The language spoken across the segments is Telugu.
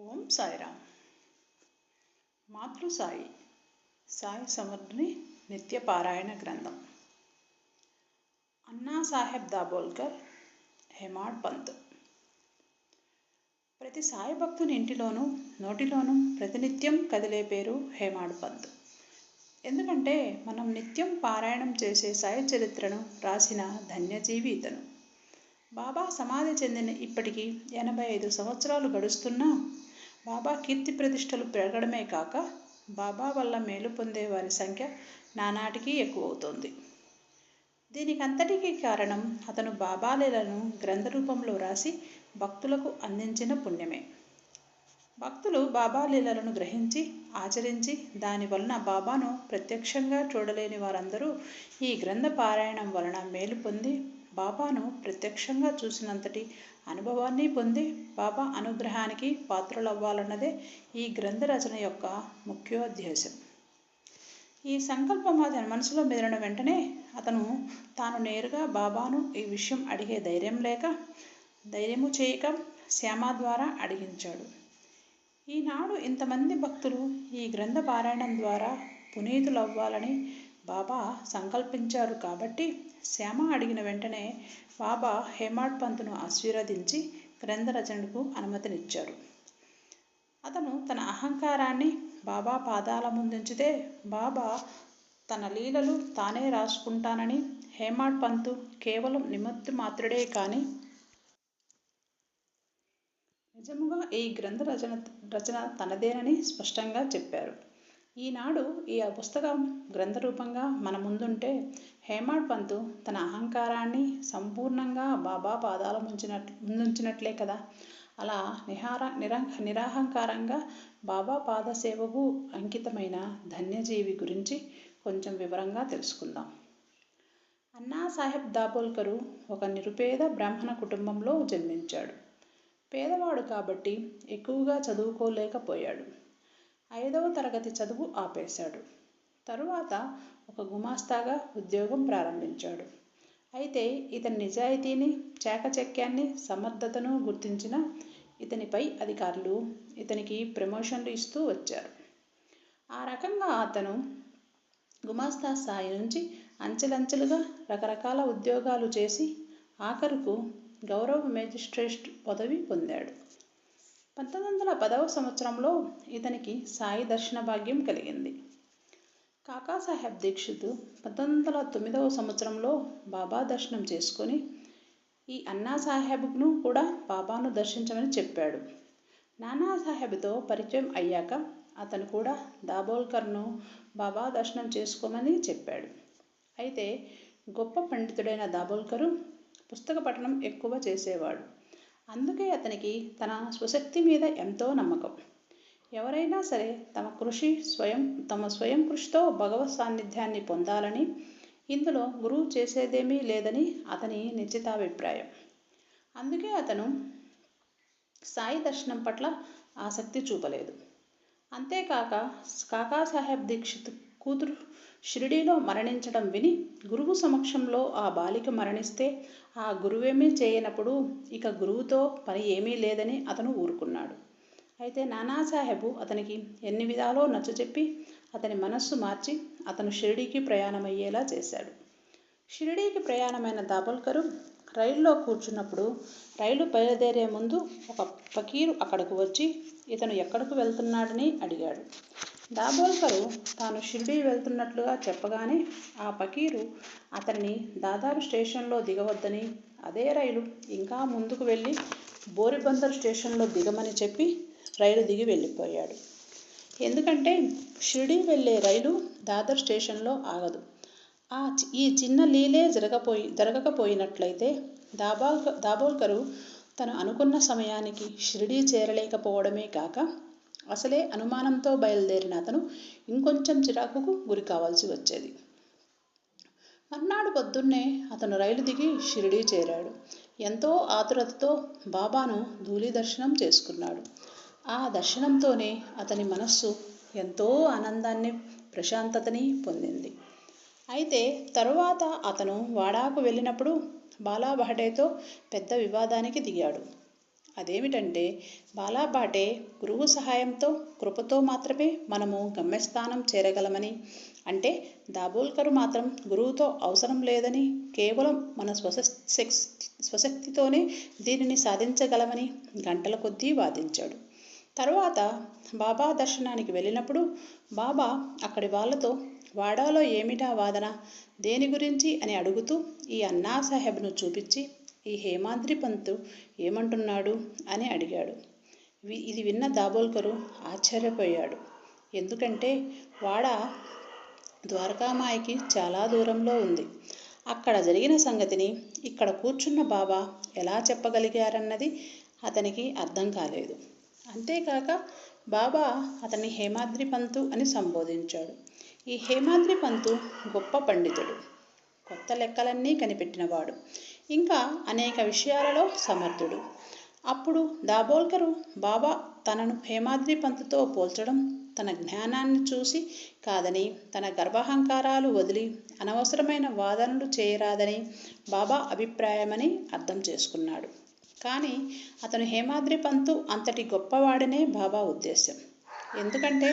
ఓం సాయిరామ్ మాతృ సాయి సాయి సమర్థుని నిత్య పారాయణ గ్రంథం. అన్నా సాహెబ్ దాబోల్కర్ హెమాడ్ పంత్. ప్రతి సాయి భక్తుని ఇంటిలోనూ నోటిలోనూ ప్రతినిత్యం కదిలే పేరు హేమాడ్ పంత్. ఎందుకంటే మనం నిత్యం పారాయణం చేసే సాయి చరిత్రను రాసిన ధన్యజీవి ఇతను. బాబా సమాధి చెందిన ఇప్పటికీ ఎనభై ఐదు సంవత్సరాలు గడుస్తున్నా బాబా కీర్తి ప్రతిష్టలు పెరగడమే కాక బాబా వల్ల మేలు పొందే వారి సంఖ్య నానాటికి ఎక్కువ అవుతోంది దీనికంతటికీ కారణం అతను బాబాలీలను గ్రంథ రూపంలో రాసి భక్తులకు అందించిన పుణ్యమే. భక్తులు బాబాలీలలను గ్రహించి ఆచరించి దాని వలన బాబాను ప్రత్యక్షంగా చూడలేని వారందరూ ఈ గ్రంథ పారాయణం వలన మేలు పొంది బాబాను ప్రత్యక్షంగా చూసినంతటి అనుభవాన్ని పొంది బాబా అనుగ్రహానికి పాత్రలవ్వాలన్నదే ఈ గ్రంథ రచన యొక్క ముఖ్యోద్దేశం. ఈ సంకల్పం అతని మనసులో మెదిలిన వెంటనే అతను తాను నేరుగా బాబాను ఈ విషయం అడిగే ధైర్యం లేక ధైర్యము చేయక శ్యామ ద్వారా అడిగించాడు. ఈనాడు ఇంతమంది భక్తులు ఈ గ్రంథ పారాయణం ద్వారా పునీతులవ్వాలని బాబా సంకల్పించారు కాబట్టి శ్యామ అడిగిన వెంటనే బాబా హేమాడ్ పంతును ఆశీర్వదించి గ్రంథ రచనకు అనుమతినిచ్చారు. అతను తన అహంకారాన్ని బాబా పాదాల ముందుంచితే బాబా తన లీలలు తానే రాసుకుంటానని హేమాడ్ పంతు కేవలం నిమత్తు మాత్రుడే కానీ నిజముగా ఈ గ్రంథ రచన రచన తనదేనని స్పష్టంగా చెప్పారు. ఈనాడు ఈ పుస్తకం గ్రంథ రూపంగా మన ముందుంటే హేమాడ్ పంతు తన అహంకారాన్ని సంపూర్ణంగా బాబా పాదాల ముంచినట్లు ముందుంచినట్లే కదా. అలా నిహార నిరా నిరాహంకారంగా బాబా పాద సేవకు అంకితమైన ధన్యజీవి గురించి కొంచెం వివరంగా తెలుసుకుందాం. అన్నా సాహెబ్ దాబోల్కరు ఒక నిరుపేద బ్రాహ్మణ కుటుంబంలో జన్మించాడు. పేదవాడు కాబట్టి ఎక్కువగా చదువుకోలేకపోయాడు. ఐదవ తరగతి చదువు ఆపేశాడు. తరువాత ఒక గుమాస్తాగా ఉద్యోగం ప్రారంభించాడు. అయితే ఇతని నిజాయితీని చాకచక్యాన్ని సమర్థతను గుర్తించిన ఇతనిపై అధికారులు ఇతనికి ప్రమోషన్లు ఇస్తూ వచ్చారు. ఆ రకంగా అతను గుమాస్తా స్థాయి నుంచి అంచెలంచెలుగా రకరకాల ఉద్యోగాలు చేసి ఆఖరుకు గౌరవ మేజిస్ట్రేట్ పదవి పొందాడు. పంతొమ్మిది వందల పదవ సంవత్సరంలో ఇతనికి సాయి దర్శన భాగ్యం కలిగింది. కాకాసాహెబ్ దీక్షిత్ పంతొమ్మిది వందల తొమ్మిదవ సంవత్సరంలో బాబా దర్శనం చేసుకొని ఈ అన్నా సాహెబ్ను కూడా బాబాను దర్శించమని చెప్పాడు. నానా సాహెబ్తో పరిచయం అయ్యాక అతను కూడా దాబోల్కర్ను బాబా దర్శనం చేసుకోమని చెప్పాడు. అయితే గొప్ప పండితుడైన దాబోల్కరు పుస్తక పఠనం ఎక్కువ చేసేవాడు. అందుకే అతనికి తన స్వశక్తి మీద ఎంతో నమ్మకం. ఎవరైనా సరే తమ కృషి స్వయం తమ స్వయం కృషితో భగవత్ సాన్నిధ్యాన్ని పొందాలని ఇందులో గురువు చేసేదేమీ లేదని అతని నిశ్చితాభిప్రాయం. అందుకే అతను సాయి దర్శనం పట్ల ఆసక్తి చూపలేదు. అంతేకాక కాకాసాహెబ్ దీక్షిత్ కూతురు షిరిడీలో మరణించడం విని గురువు సమక్షంలో ఆ బాలిక మరణిస్తే ఆ గురువేమీ చేయనప్పుడు ఇక గురువుతో పని ఏమీ లేదని అతను ఊరుకున్నాడు. అయితే నానాసాహెబు అతనికి ఎన్ని విధాలో నచ్చజెప్పి అతని మనస్సు మార్చి అతను షిరిడీకి ప్రయాణమయ్యేలా చేశాడు. షిరిడీకి ప్రయాణమైన దాబోల్కరు రైల్లో కూర్చున్నప్పుడు రైలు బయలుదేరే ముందు ఒక ఫకీరు అక్కడకు వచ్చి ఇతను ఎక్కడకు వెళ్తున్నాడని? అడిగాడు. దాబోల్కరు తాను షిరిడీ వెళ్తున్నట్లుగా చెప్పగానే ఆ పకీరు అతన్ని దాదాపు స్టేషన్లో దిగవద్దని అదే రైలు ఇంకా ముందుకు వెళ్ళి బోరిబందర్ స్టేషన్లో దిగమని చెప్పి రైలు దిగి వెళ్ళిపోయాడు. ఎందుకంటే షిరిడీ వెళ్ళే రైలు దాదర్ స్టేషన్లో ఆగదు. ఆ ఈ చిన్న లీలే జరగపోయి జరగకపోయినట్లయితే దాబాల్క దాబోల్కరు తను అనుకున్న సమయానికి షిరిడీ చేరలేకపోవడమే కాక అసలే అనుమానంతో బయలుదేరిన అతను ఇంకొంచెం చిరాకుకు గురి కావాల్సి వచ్చేది. మర్నాడు పొద్దున్నే అతను రైలు దిగి షిరిడీ చేరాడు. ఎంతో ఆతురతతో బాబాను ధూళి దర్శనం చేసుకున్నాడు. ఆ దర్శనంతోనే అతని మనస్సు ఎంతో ఆనందాన్ని ప్రశాంతతని పొందింది. అయితే తరువాత అతను వాడాకు వెళ్ళినప్పుడు బాలాబహడేతో పెద్ద వివాదానికి దిగాడు. అదేమిటంటే బాలాబాటే గురువు సహాయంతో కృపతో మాత్రమే మనము గమ్యస్థానం చేరగలమని. అంటే దాబోల్కరు మాత్రం గురువుతో అవసరం లేదని కేవలం మన స్వశక్తి స్వశక్తితోనే దీనిని సాధించగలమని గంటల కొద్దీ వాదించాడు. తరువాత బాబా దర్శనానికి వెళ్ళినప్పుడు బాబా అక్కడి వాళ్ళతో వాడాలో ఏమిటా వాదన? దేని గురించి? అని అడుగుతూ ఈ అన్నా సాహెబ్ను చూపించి ఈ హేమాద్రి పంతు ఏమంటున్నాడు అని అడిగాడు. ఇది విన్న దాబోల్కరు ఆశ్చర్యపోయాడు. ఎందుకంటే వాడ ద్వారకామాయికి చాలా దూరంలో ఉంది. అక్కడ జరిగిన సంగతిని ఇక్కడ కూర్చున్న బాబా ఎలా చెప్పగలిగారన్నది అతనికి అర్థం కాలేదు. అంతేకాక బాబా అతన్ని హేమాద్రి పంతు అని సంబోధించాడు. ఈ హేమాద్రి పంతు గొప్ప పండితుడు. కొత్త లెక్కలన్నీ కనిపెట్టినవాడు. ఇంకా అనేక విషయాలలో సమర్థుడు. అప్పుడు దాబోల్కరు బాబా తనను హేమాద్రి పంతుతో పోల్చడం తన జ్ఞానాన్ని చూసి కాదని తన గర్భహంకారాలు వదిలి అనవసరమైన వాదనలు చేయరాదని బాబా అభిప్రాయమని అర్థం చేసుకున్నాడు. కానీ అతను హేమాద్రి పంతు అంతటి గొప్పవాడనే బాబా ఉద్దేశం ఎందుకంటే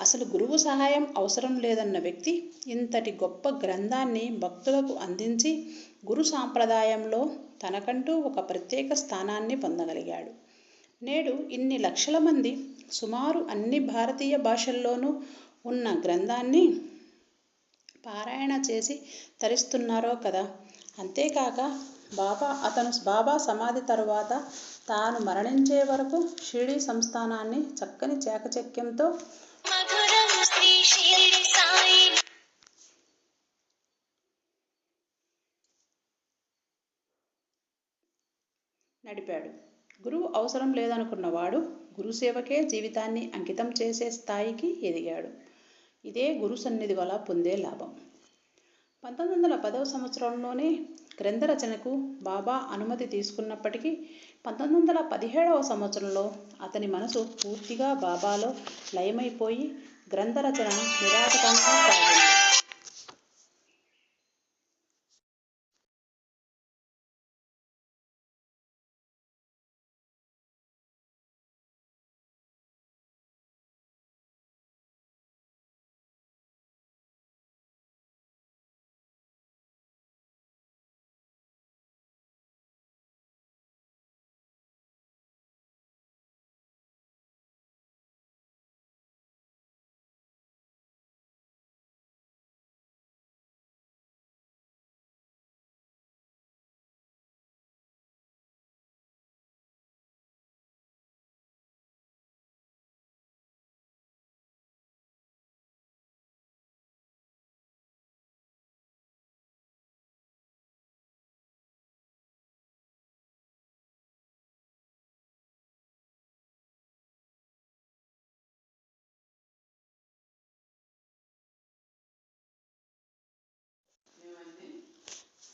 అసలు గురువు సహాయం అవసరం లేదన్న వ్యక్తి ఇంతటి గొప్ప గ్రంథాన్ని భక్తులకు అందించి గురు సాంప్రదాయంలో తనకంటూ ఒక ప్రత్యేక స్థానాన్ని పొందగలిగాడు. నేడు ఇన్ని లక్షల మంది సుమారు అన్ని భారతీయ భాషల్లోనూ ఉన్న గ్రంథాన్ని పారాయణ చేసి తరిస్తున్నారో కదా! అంతేకాక బాబా అతను బాబా సమాధి తరువాత తాను మరణించే వరకు షిరిడీ సంస్థానాన్ని చక్కని చాకచక్యంతో నడిపాడు. గురువు అవసరం లేదనుకున్నవాడు గురుసేవకే జీవితాన్ని అంకితం చేసే స్థాయికి ఎదిగాడు. ఇదే గురు సన్నిధి వల్ల పొందే లాభం. పంతొమ్మిది వందల పదవ సంవత్సరంలోనే గ్రంథ రచనకు బాబా అనుమతి తీసుకున్నప్పటికీ పంతొమ్మిది వందల పదిహేడవ సంవత్సరంలో అతని మనసు పూర్తిగా బాబాలో లయమైపోయి గ్రంథరచన నిరాటకంగా సాగింది.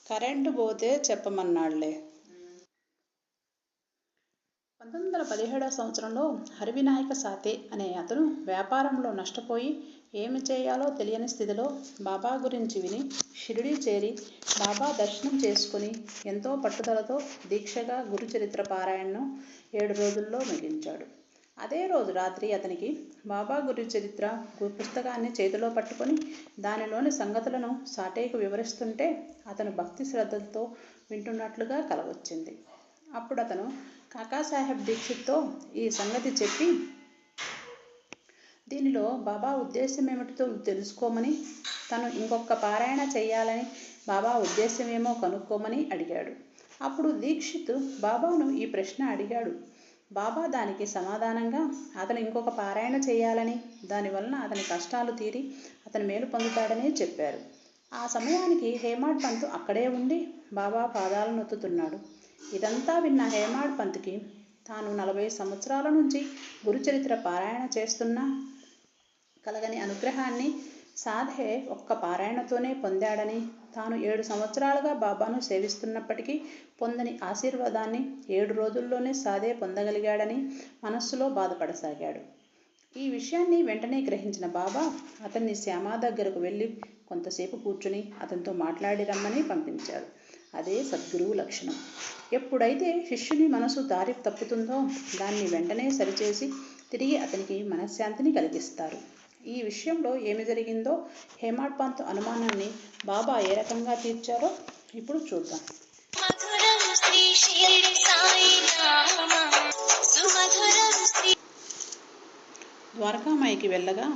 కరెంటు పోతే చెప్పమన్నాడులే. పంతొమ్మిది వందల పదిహేడవ సంవత్సరంలో హరివినాయక సాతే అనే అతను వ్యాపారంలో నష్టపోయి ఏమి చేయాలో తెలియని స్థితిలో బాబా గురించి విని షిరిడి చేరి బాబా దర్శనం చేసుకుని ఎంతో పట్టుదలతో దీక్షగా గురుచరిత్ర పారాయణను ఏడు రోజుల్లో ముగించాడు. అదే రోజు రాత్రి అతనికి బాబా గురు చరిత్ర పుస్తకాన్ని చేతిలో పట్టుకొని దానిలోని సంగతులను సాటేకు వివరిస్తుంటే అతను భక్తి శ్రద్ధలతో వింటున్నట్లుగా కలవచ్చింది. అప్పుడు అతను కాకాసాహెబ్ దీక్షిత్తో ఈ సంగతి చెప్పి దీనిలో బాబా ఉద్దేశం ఏమిటితో తెలుసుకోమని తను ఇంకొక పారాయణ చేయాలని బాబా ఉద్దేశమేమో కనుక్కోమని అడిగాడు. అప్పుడు దీక్షిత్ బాబాను ఈ ప్రశ్న అడిగాడు. బాబా దానికి సమాధానంగా అతను ఇంకొక పారాయణ చేయాలని దానివలన అతని కష్టాలు తీరి అతను మేలు పొందుతాడని చెప్పారు. ఆ సమయానికి హేమాడ్ పంత్ అక్కడే ఉండి బాబా పాదాలు నొత్తుతున్నాడు. ఇదంతా విన్న హేమాడ్ పంత్కి తాను నలభై సంవత్సరాల నుంచి గురుచరిత్ర పారాయణ చేస్తున్నా కలగని అనుగ్రహాన్ని సాధే ఒక్క పారాయణతోనే పొందాడని తాను ఏడు సంవత్సరాలుగా బాబాను సేవిస్తున్నప్పటికీ పొందని ఆశీర్వాదాన్ని ఏడు రోజుల్లోనే సాధే పొందగలిగాడని మనస్సులో బాధపడసాగాడు. ఈ విషయాన్ని వెంటనే గ్రహించిన బాబా అతన్ని శ్యామా దగ్గరకు వెళ్ళి కొంతసేపు కూర్చుని అతనితో మాట్లాడి రమ్మని పంపించారు అదే సద్గురువు లక్షణం. ఎప్పుడైతే శిష్యుని మనసు దారి తప్పుతుందో దాన్ని వెంటనే సరిచేసి తిరిగి అతనికి మనశ్శాంతిని కలిగిస్తారు. ఈ విషయంలో ఏమి జరిగిందో హేమాడ్ పంత్ అనుమానాన్ని బాబా ఏ రకంగా తీర్చారో ఇప్పుడు చూద్దాం. ద్వారకామాయికి వెళ్ళగా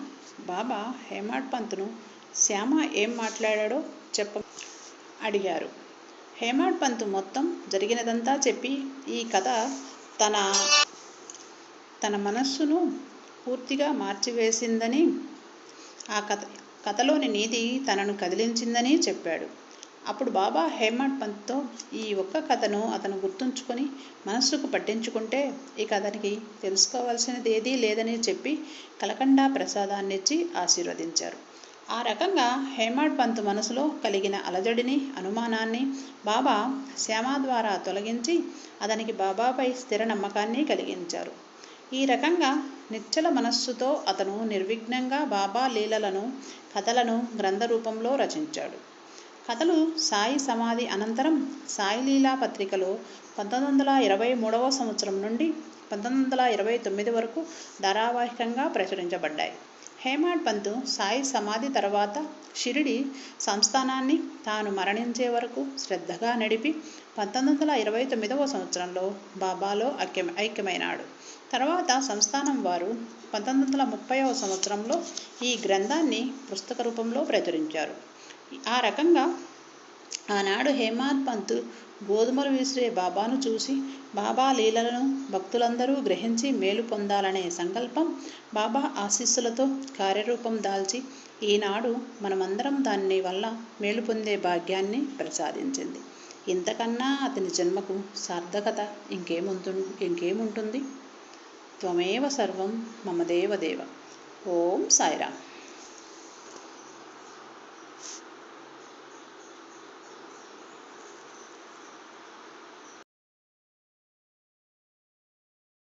బాబా హేమాడ్ పంత్ను శ్యామ ఏం మాట్లాడాడో చెప్ప అడిగారు. హేమాడ్ పంత్ మొత్తం జరిగినదంతా చెప్పి ఈ కథ తన తన మనస్సును పూర్తిగా మార్చివేసిందని ఆ కథ కథలోని నీతి తనను కదిలించిందని చెప్పాడు. అప్పుడు బాబా హేమంత్ పంత్తో ఈ ఒక్క కథను అతను గుర్తుంచుకొని మనస్సుకు పట్టించుకుంటే ఇక అతనికి తెలుసుకోవాల్సినది ఏదీ లేదని చెప్పి కలకండా ప్రసాదాన్నిచ్చి ఆశీర్వదించారు. ఆ రకంగా హేమాడ్ పంత్ మనసులో కలిగిన అలజడిని అనుమానాన్ని బాబా శ్యామ ద్వారా తొలగించి అతనికి బాబాపై స్థిర నమ్మకాన్ని కలిగించారు. ఈ రకంగా నిశ్చల మనస్సుతో అతను నిర్విఘ్నంగా బాబా లీలలను కథలను గ్రంథ రూపంలో రచించాడు. కథలు సాయి సమాధి అనంతరం సాయి లీలా పత్రికలో పంతొమ్మిది వందల ఇరవై మూడవ సంవత్సరం నుండి పంతొమ్మిది వందల ఇరవై తొమ్మిది వరకు ధారావాహికంగా ప్రచురించబడ్డాయి. హేమాడ్ పంత్ సాయి సమాధి తర్వాత షిరిడి సంస్థానాన్ని తాను మరణించే వరకు శ్రద్ధగా నడిపి పంతొమ్మిది వందల ఇరవై తొమ్మిదవ సంవత్సరంలో బాబాలో ఐక్య ఐక్యమైనాడు. తర్వాత సంస్థానం వారు పంతొమ్మిది వందల ముప్పైవ సంవత్సరంలో ఈ గ్రంథాన్ని పుస్తక రూపంలో ప్రచురించారు. ఆ రకంగా ఆనాడు హేమాద్ పంత్ గోధుమలు విసిరే బాబాను చూసి బాబా లీలలను భక్తులందరూ గ్రహించి మేలు పొందాలనే సంకల్పం బాబా ఆశీస్సులతో కార్యరూపం దాల్చి ఈనాడు మనమందరం దాన్ని వల్ల మేలు పొందే భాగ్యాన్ని ప్రసాదించింది. ఇంతకన్నా అతని జన్మకు సార్థకత ఇంకేముంటు ఇంకేముంటుంది? త్వమేవ సర్వం మమ దేవ. ఓం సాయిరామ్.